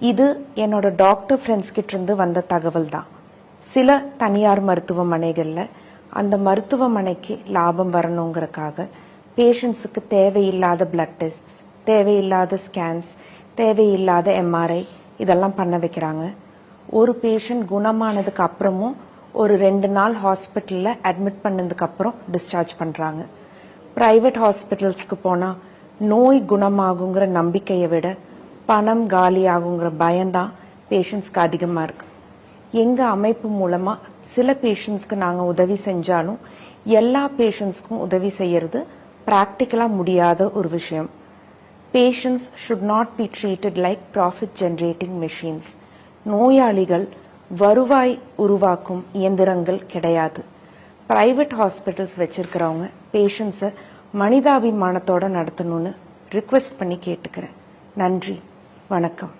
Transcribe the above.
இது என்னோட doctor friends கிட்டிருந்து வந்த தகவல் தான் சில தனியார் மருத்துவமனைகளில் அந்த மருத்துவமனைக்கு லாபம் வரணுங்கிறக்காக பேஷண்ட்ஸுக்கு தேவையில்லாத பிளட் டெஸ்ட்ஸ் தேவையில்லாத ஸ்கேன்ஸ் தேவையில்லாத எம்ஆர்ஐ இதெல்லாம் பண்ண வைக்கிறாங்க. ஒரு பேஷண்ட் குணமானதுக்கு அப்புறமும் ஒரு ரெண்டு நாள் ஹாஸ்பிட்டலில் அட்மிட் பண்ணதுக்கப்புறம் டிஸ்சார்ஜ் பண்ணுறாங்க ப்ரைவேட் ஹாஸ்பிட்டல்ஸ்க்கு போனால் நோய் குணமாகுங்கிற நம்பிக்கையை விட பணம் காலி ஆகுங்கிற பயம்தான் பேஷண்ட்ஸ்க்கு அதிகமாக இருக்குது எங்கள் அமைப்பு மூலமாக சில பேஷண்ட்ஸ்க்கு நாங்கள் உதவி செஞ்சாலும் எல்லா பேஷண்ட்ஸ்க்கும் உதவி செய்யறது ப்ராக்டிக்கலாக முடியாத ஒரு விஷயம். Patients should not be treated like profit generating machines நோயாளிகள் வருவாய் உருவாக்கும் இயந்திரங்கள் கிடையாது. ப்ரைவேட் ஹாஸ்பிட்டல்ஸ் வச்சிருக்கிறவங்க பேஷண்ட்ஸை மனிதாபிமானத்தோடு நடத்தணும்னு ரிக்வெஸ்ட் பண்ணி கேட்டுக்கிறேன். நன்றி. வணக்கம்.